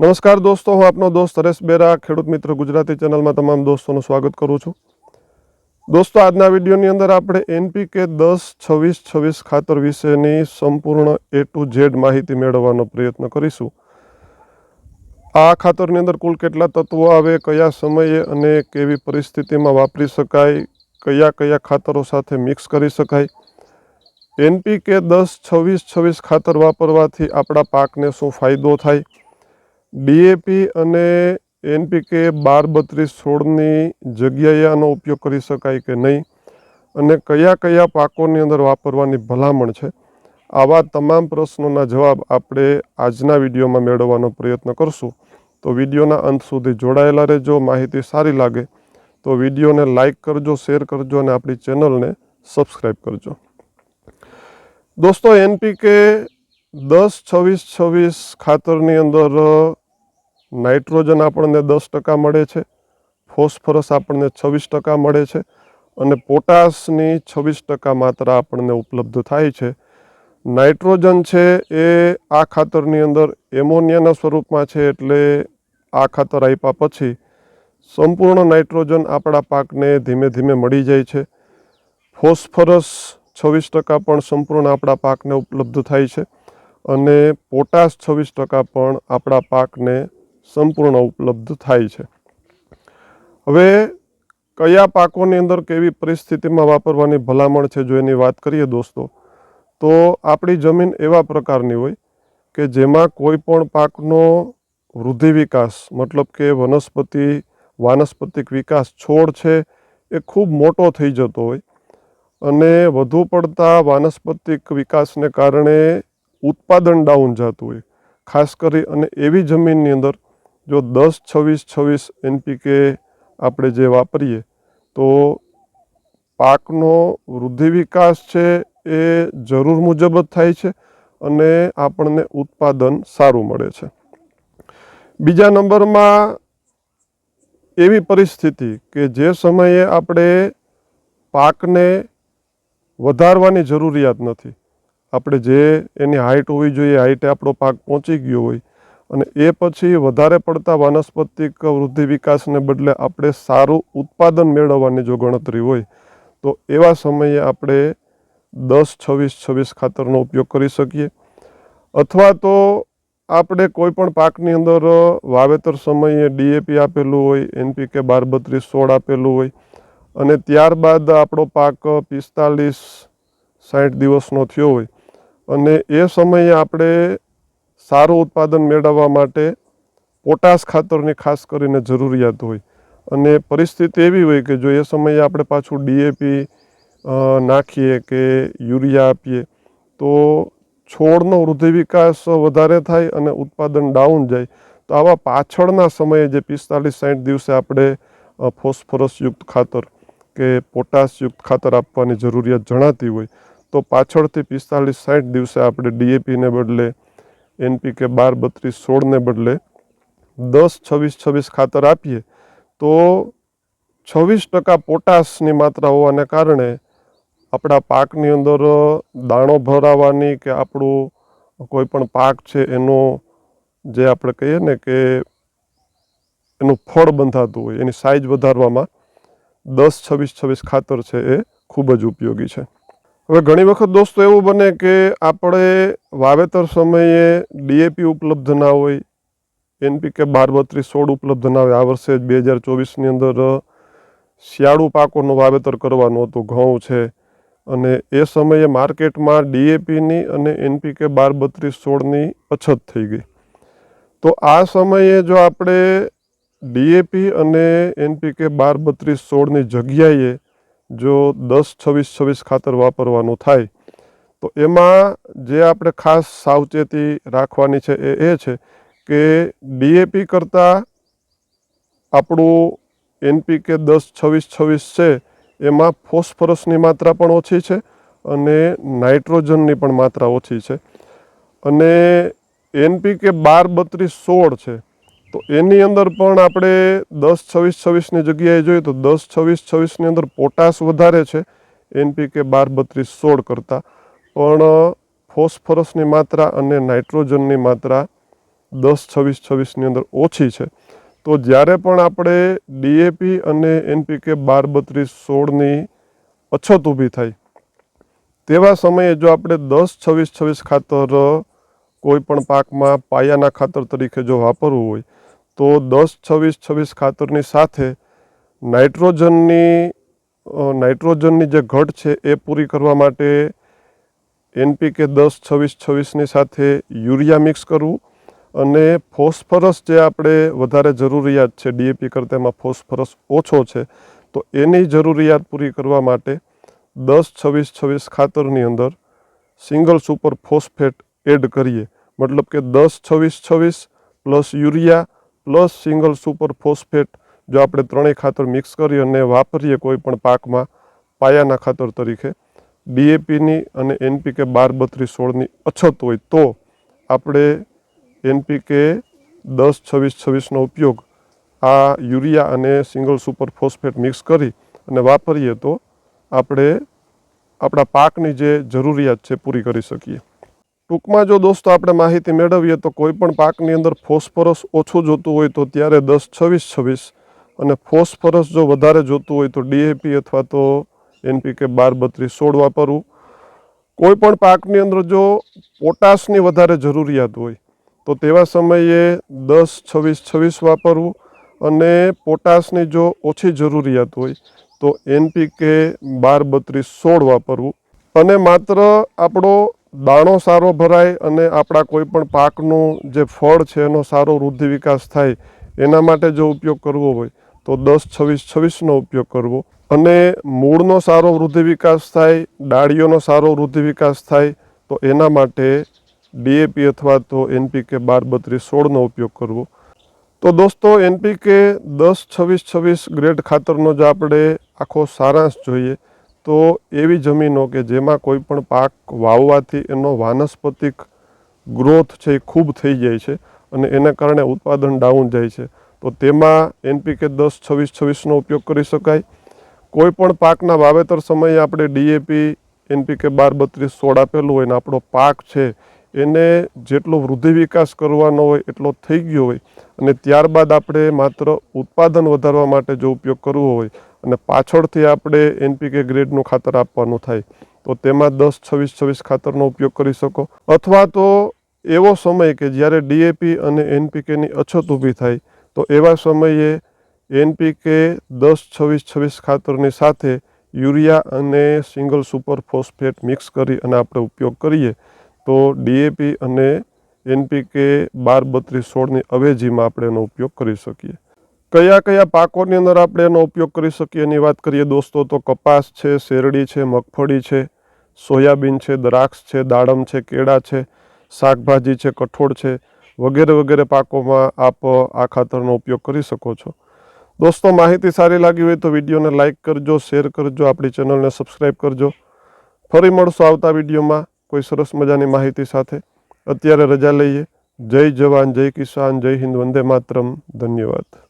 નમસ્કાર દોસ્તો, હું આપનો દોસ્ત હરેશ બેરા, ખેડૂત મિત્ર ગુજરાતી ચેનલમાં તમામ દોસ્તોનું સ્વાગત કરું છું. દોસ્તો, આજના વિડીયોની અંદર આપણે એનપીકે દસ, છવ્વીસ છવ્વીસ ખાતર વિશેની સંપૂર્ણ એ ટુ ઝેડ માહિતી મેળવવાનો પ્રયત્ન કરીશું. આ ખાતરની અંદર કુલ કેટલા તત્વો આવે, કયા સમયે અને કેવી પરિસ્થિતિમાં વાપરી શકાય, કયા કયા ખાતરો સાથે મિક્સ કરી શકાય. એનપીકે દસ, છવ્વીસ છવ્વીસ ખાતર વાપરવાથી આપણા પાકને શું ફાયદો થાય ડીએપી અને એનપીકે બાર બત્રીસ સોળની જગ્યાએ આનો ઉપયોગ કરી શકાય કે નહીં અને કયા કયા પાકોની અંદર વાપરવાની ભલામણ છે, આવા તમામ પ્રશ્નોના જવાબ આપણે આજના વિડીયોમાં મેળવવાનો પ્રયત્ન કરશું. તો વિડીયોના અંત સુધી જોડાયેલા રહેજો, માહિતી સારી લાગે તો વિડીયોને લાઇક કરજો, શેર કરજો અને આપણી ચેનલને સબસ્ક્રાઈબ કરજો. દોસ્તો એનપીકે દસ છવ્વીસ છવ્વીસ ખાતરની અંદર નાઇટ્રોજન આપણને દસ ટકા મળે છે, ફોસ્ફરસ આપણને છવ્વીસ ટકા મળે છે અને પોટાશની છવ્વીસ ટકા માત્રા આપણને ઉપલબ્ધ થાય છે. નાઇટ્રોજન છે એ આ ખાતરની અંદર એમોનિયાના સ્વરૂપમાં છે એટલે આ ખાતર આપ્યા પછી સંપૂર્ણ નાઇટ્રોજન આપણા પાકને ધીમે ધીમે મળી જાય છે. ફોસ્ફરસ છવ્વીસ ટકા પણ સંપૂર્ણ આપણા પાકને ઉપલબ્ધ થાય છે અને પોટાશ છવ્વીસ ટકા પણ આપણા પાકને સંપૂર્ણ ઉપલબ્ધ થાય છે. હવે કયા પાકોની અંદર કેવી પરિસ્થિતિમાં વાપરવાની ભલામણ છે જો એની વાત કરીએ દોસ્તો, તો આપણી જમીન એવા પ્રકારની હોય કે જેમાં કોઈ પણ પાકનો વૃદ્ધિ વિકાસ, મતલબ કે વનસ્પતિ, વાનસ્પતિક વિકાસ છોડ છે એ ખૂબ મોટો થઈ જતો હોય અને વધુ પડતા વાનસ્પતિક વિકાસને કારણે ઉત્પાદન ડાઉન જતું હોય, ખાસ કરી અને એવી જમીનની અંદર જો દસ, છવ્વીસ છવ્વીસ એનપીકે આપણે જે વાપરીએ, તો પાકનો વૃદ્ધિ વિકાસ છે એ જરૂર મુજબ જ થાય છે અને આપણને ઉત્પાદન સારું મળે છે. બીજા નંબરમાં એવી પરિસ્થિતિ કે જે સમયે આપણે પાકને વધારવાની જરૂરિયાત નથી. આપણે જે એની હાઇટ હોવી જોઈએ હાઇટે આપણો પાક પહોંચી ગયો હોય અને એ પછી વધારે પડતા વાનસ્પતિક વૃદ્ધિ વિકાસને બદલે આપણે સારું ઉત્પાદન મેળવવાની જો ગણતરી હોય, તો એવા સમયે આપણે દસ, છવ્વીસ છવ્વીસ ખાતરનો ઉપયોગ કરી શકીએ. અથવા તો આપણે કોઈ પણ પાકની અંદર વાવેતર સમયે ડીએપી આપેલું હોય એનપીકે બાર બત્રીસ, સોળ આપેલું હોય, અને ત્યારબાદ આપણો પાક પિસ્તાલીસ સાઠ દિવસનો થયો હોય, અને એ સમયે આપણે સારું ઉત્પાદન મેળવવા માટે પોટાશ ખાતરની ખાસ કરીને જરૂરિયાત હોય. અને પરિસ્થિતિ એવી હોય કે જો એ સમયે આપણે પાછું ડીએપી નાખીએ કે યુરિયા આપીએ, તો છોડનો વૃદ્ધિ વિકાસ વધારે થાય અને ઉત્પાદન ડાઉન જાય. તો આવા પાછળના સમયે જે પિસ્તાલીસ સાઠ દિવસે આપણે ફોસ્ફરસયુક્ત ખાતર કે પોટાશયુક્ત ખાતર આપવાની જરૂરિયાત જણાતી હોય, તો પાછળથી પિસ્તાલીસ સાઠ દિવસે આપણે ડીએપીને બદલે એનપીકે બાર બત્રીસ સોળને બદલે દસ છવ્વીસ છવ્વીસ ખાતર આપીએ, તો છવ્વીસ ટકા પોટાશની માત્રા હોવાને કારણે આપણા પાકની અંદર દાણો ભરાવાની કે આપણું કોઈ પણ પાક છે એનો જે આપણે કહીએ ને કે એનું ફળ બંધાતું હોય, એની સાઇઝ વધારવામાં દસ છવ્વીસ છવ્વીસ ખાતર છે એ ખૂબ જ ઉપયોગી છે. હવે ઘણી વખત દોસ્તો એવું બને કે આપણે વાવેતર સમયે ડીએપી ઉપલબ્ધ ના હોય, એનપીકે બાર બત્રીસ સોળ ઉપલબ્ધ ના હોય. આ વર્ષે બે હજાર ચોવીસની અંદર શિયાળુ પાકોનું વાવેતર કરવાનું હતું, ઘઉં છે. અને એ સમયે માર્કેટમાં ડીએપીની અને એનપીકે બાર બત્રીસ સોળની અછત થઈ ગઈ. તો આ સમયે જો આપણે ડીએપી અને એનપીકે બાર બત્રીસ સોળની જગ્યાએ જો દસ, છવ્વીસ છવ્વીસ ખાતર વાપરવાનું થાય, તો એમાં જે આપણે ખાસ સાવચેતી રાખવાની છે એ એ છે કે ડીએપી કરતાં આપણું એનપીકે દસ, છવ્વીસ છવ્વીસ છે, એમાં ફોસ્ફરસની માત્રા પણ ઓછી છે અને નાઇટ્રોજનની પણ માત્રા ઓછી છે. અને એનપીકે બાર, બત્રીસ, સોળ છે તો એની અંદર પણ આપણે દસ, છવ્વીસ, છવ્વીસની જગ્યાએ જોઈએ તો દસ, છવ્વીસ, છવ્વીસની અંદર પોટાશ વધારે છે. એનપીકે બાર, બત્રીસ, સોળ કરતાં. પણ ફોસ્ફરસની માત્રા અને નાઇટ્રોજનની માત્રા દસ, છવ્વીસ, છવ્વીસની અંદર ઓછી છે. તો જ્યારે પણ આપણે ડીએપી અને એનપીકે બાર, બત્રીસ, સોળની અછત ઊભી થાય, તેવા સમયે જો આપણે દસ, છવ્વીસ છવ્વીસ ખાતર કોઈ પણ પાકમાં પાયાના ખાતર તરીકે જો વાપરવું હોય તો દસ, છવ્વીસ છવ્વીસ ખાતરની સાથે નાઇટ્રોજનની નાઇટ્રોજનની જે ઘટ છે એ પૂરી કરવા માટે એનપીકે દસ, છવ્વીસ, છવ્વીસની સાથે યુરિયા મિક્સ કરવું અને ફોસ્ફરસ જે આપણે વધારે જરૂરિયાત છે, ડીએપી કરતાં એમાં ફોસ્ફરસ ઓછો છે, તો એની જરૂરિયાત પૂરી કરવા માટે દસ, છવ્વીસ છવ્વીસ ખાતરની અંદર સિંગલ સુપર ફોસ્ફેટ એડ કરીએ. મતલબ કે દસ, છવ્વીસ છવ્વીસ plus urea plus single super phosphate જો આપણે ત્રણેય ખાતર મિક્સ કરી અને વાપરીએ કોઈ પણ પાકમાં પાયાના ખાતર તરીકે ડીએપીની અને એનપીકે બાર બત્રીસ સોળની અછત હોય તો આપણે એનપીકે દસ છવ્વીસ છવ્વીસનો ઉપયોગ આ યુરિયા અને સિંગલ સુપર ફોસ્ફેટ મિક્સ કરી અને વાપરીએ તો આપણે આપણા પાકની જે જરૂરિયાત છે પૂરી કરી શકીએ. ટૂંકમાં જો દોસ્તો આપણે માહિતી મેળવીએ તો કોઈ પણ પાકની અંદર ફોસ્ફરસ ઓછું જોતું હોય તો ત્યારે દસ છવ્વીસ છવ્વીસ અને ફોસ્ફરસ જો વધારે જોતું હોય તો ડીએપી અથવા તો એનપીકે બાર બત્રીસ સોળ વાપરવું. કોઈ પણ પાકની અંદર જો પોટાશની વધારે જરૂરિયાત હોય તો તેવા સમયે દસ છવ્વીસ છવ્વીસ વાપરવું અને પોટાશની જો ઓછી જરૂરિયાત હોય તો એનપીકે બાર બત્રીસ સોળ વાપરવું. અને માત્ર આપણો દાણો સારો ભરાય અને આપણા કોઈ પણ પાકનું જે ફળ છે એનો સારો વૃદ્ધિ વિકાસ થાય, એના માટે જો ઉપયોગ કરવો હોય, તો દસ, છવ્વીસ, છવ્વીસનો ઉપયોગ કરવો. અને મૂળનો સારો વૃદ્ધિ વિકાસ થાય, ડાળીઓનો સારો વૃદ્ધિ વિકાસ થાય, તો એના માટે ડીએપી અથવા તો એનપીકે બાર બત્રીસ સોળનો ઉપયોગ કરવો. તો દોસ્તો એનપીકે દસ, છવ્વીસ છવ્વીસ ગ્રેડ ખાતરનો જ આપણે આખો સારાંશ જોઈએ. તો એવી જમીનો કે જેમાં કોઈ પણ પાક વાવવાથી એનો વાનસ્પતિક ગ્રોથ છે એ ખૂબ થઈ જાય છે અને એના કારણે ઉત્પાદન ડાઉન જાય છે. તો તેમાં એનપીકે દસ, છવ્વીસ, છવ્વીસનો ઉપયોગ કરી શકાય. કોઈ પણ પાકના વાવેતર સમયે આપણે ડીએપી, એનપીકે બાર, બત્રીસ, સોળ આપેલું હોય ને આપણો પાક છે, એને જેટલો વૃદ્ધિ વિકાસ કરવાનો હોય એટલો થઈ ગયો હોય અને ત્યારબાદ આપણે માત્ર ઉત્પાદન વધારવા માટે જો ઉપયોગ કરવો હોય અને પાછળથી આપણે એનપીકે ગ્રેડનું ખાતર આપવાનું થાય. તો તેમાં દસ, છવ્વીસ છવ્વીસ ખાતરનો ઉપયોગ કરી શકો. અથવા તો એવો સમય કે જ્યારે ડીએપી અને એનપીકેની અછત ઊભી થાય, તો એવા સમયે એનપીકે દસ, છવ્વીસ છવ્વીસ ખાતરની સાથે યુરિયા અને સિંગલ સુપર ફોસ્ફેટ મિક્સ કરી અને આપણે ઉપયોગ કરીએ, તો ડીએપી અને એનપીકે બાર, બત્રીસ, સોળની અવેજીમાં આપણે એનો ઉપયોગ કરી શકીએ. કયા કયા પાકોની અંદર આપણે એનો ઉપયોગ કરી શકીએ? એની વાત કરીએ દોસ્તો, તો કપાસ છે, શેરડી છે, મગફળી છે, સોયાબીન છે, દ્રાક્ષ છે, દાડમ છે, કેળા છે, શાકભાજી છે, કઠોળ છે, વગેરે વગેરે પાકોમાં આપ આ ખાતરનો ઉપયોગ કરી શકો છો. દોસ્તો, માહિતી સારી લાગી હોય તો વિડીયોને લાઇક કરજો, શેર કરજો, આપણી ચેનલને સબસ્ક્રાઈબ કરજો. ફરી મળશો આવતા વિડીયોમાં કોઈ સરસ મજાની માહિતી સાથે. અત્યારે રજા લઈએ. જય જવાન, જય કિસાન, જય હિન્દ, વંદે માતરમ. ધન્યવાદ.